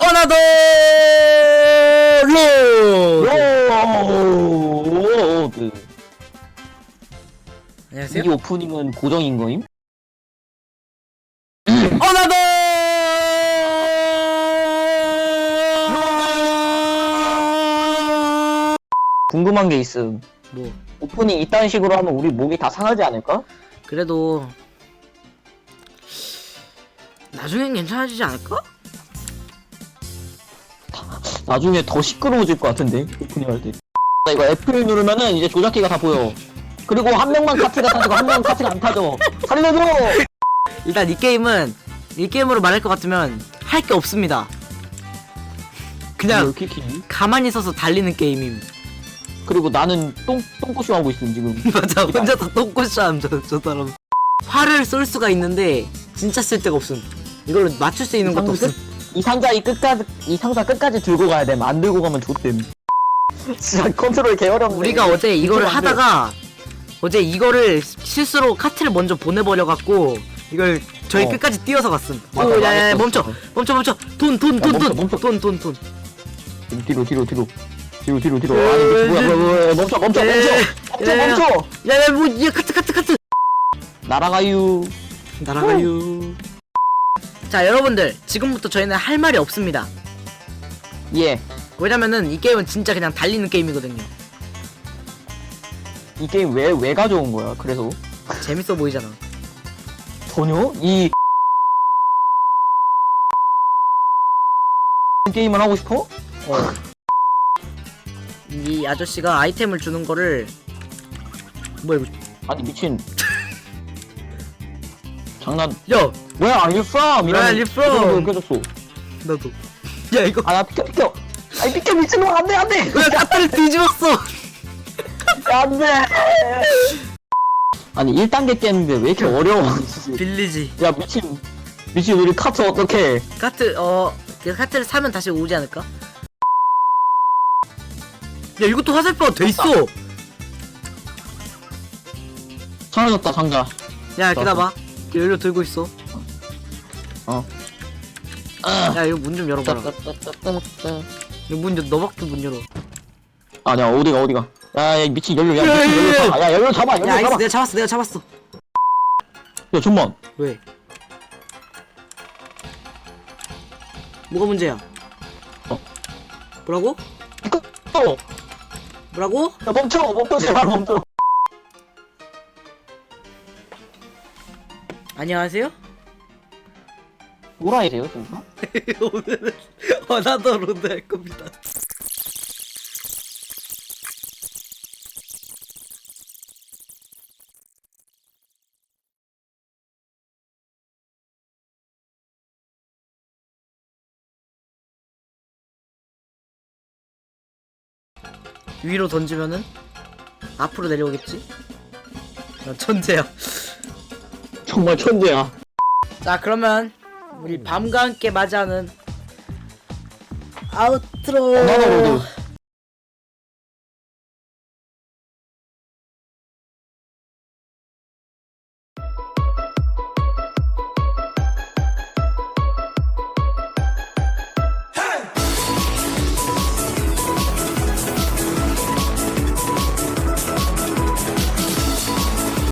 어나더 로 로드. 안녕하세요 이 오프닝은 고정인 거임? 어나더 궁금한 게 있음. 뭐 오프닝 이딴 식으로 하면 우리 목이 다 상하지 않을까? 그래도 나중엔 괜찮아지지 않을까? 나중에 더 시끄러워질 것 같은데 오프닝 할 때. 나 이거 F1 누르면은 이제 조작기가 다 보여. 그리고 한 명만 카트가 타지고 한 명은 카트가 안 타져. 살려줘! 일단 이 게임은 이 게임으로 말할 것 같으면 할 게 없습니다 그냥. 가만히 서서 달리는 게임임 그리고 나는 똥 똥꼬쇼 하고 있음 지금. 맞아 혼자서 똥꼬싸움 저, 저 사람 활을 쏠 수가 있는데 진짜 쓸 데가 없음 이걸로 맞출 수 있는 것도 없음 이 상자 이 끝까지 이 상자 끝까지 들고 가야 돼. 안 들고 가면 좋댐. 진짜 컨트롤 개 어렵네. 우리가 어제 이거를 컨트롤 안 돼. 하다가 어제 이거를 실수로 카트를 먼저 보내버려 갖고 이걸 저희 어. 끝까지 뛰어서 갔음. 맞아, 오, 야야 맞았어. 멈춰, 멈춰, 멈춰. 돈, 돈, 야, 돈, 멈춰, 돈, 멈춰. 돈, 돈, 돈. 뒤로 뒤로 뒤로 뒤로 뒤로 뒤로 에, 아니 뭐야 에, 뭐야 뭐야 멈춰 멈춰 에, 멈춰 에, 멈춰 멈춰 야 야 뭐, 얘 카트, 카트, 카트. 날아가유 날아가요. 자, 여러분들 지금부터 저희는 할 말이 없습니다. 예. 왜냐면은 이 게임은 진짜 그냥 달리는 게임이거든요. 이 게임 왜 왜 가져온 거야 그래서 재밌어 보이잖아. 전혀 이 게임을 하고 싶어? 어 이 아저씨가 아이템을 주는 거를 뭐야 이거? 아니 미친 장난 야, 뭐야 are you from Where are you from? 깨졌어 나도. 야 이거 아나 비켜 비켜 아니 비켜 미친놈 안돼 안돼 왜 카트를 뒤집었어? 안돼 아니 1단계 깼는데 왜 이렇게 어려워 빌리지. 야 미친 미친 우리 카트 어떡해 카트 어그 카트를 사면 다시 오지 않을까? 야 이것도 화살표가 돼 있어. 사라졌다 상자 야 기다봐. 연료 들고 있어. 어 야 이거 문 좀 열어봐라. 이거 문 좀- 너밖에 못 열어. 아니야 어디가 어디가 야, 야 미친 연료 야 야, 미친 야, 연료 야, 잡아 야 연료 잡아 연료 야 잡아 내가 잡았어 내가 잡았어. 야 잠만 왜? 뭐가 문제야? 어. 뭐라고? 어, 뭐라고? 야 멈춰 멈춰 제발 멈춰 안녕하세요. 오라이세요 진짜? 오늘은 어나더 로드 할 겁니다. 위로 던지면은 앞으로 내려오겠지? 나 천재야. 정말 천재야. 자 그러면 우리 밤과 함께 맞이하는 아우트로. 어나더 로드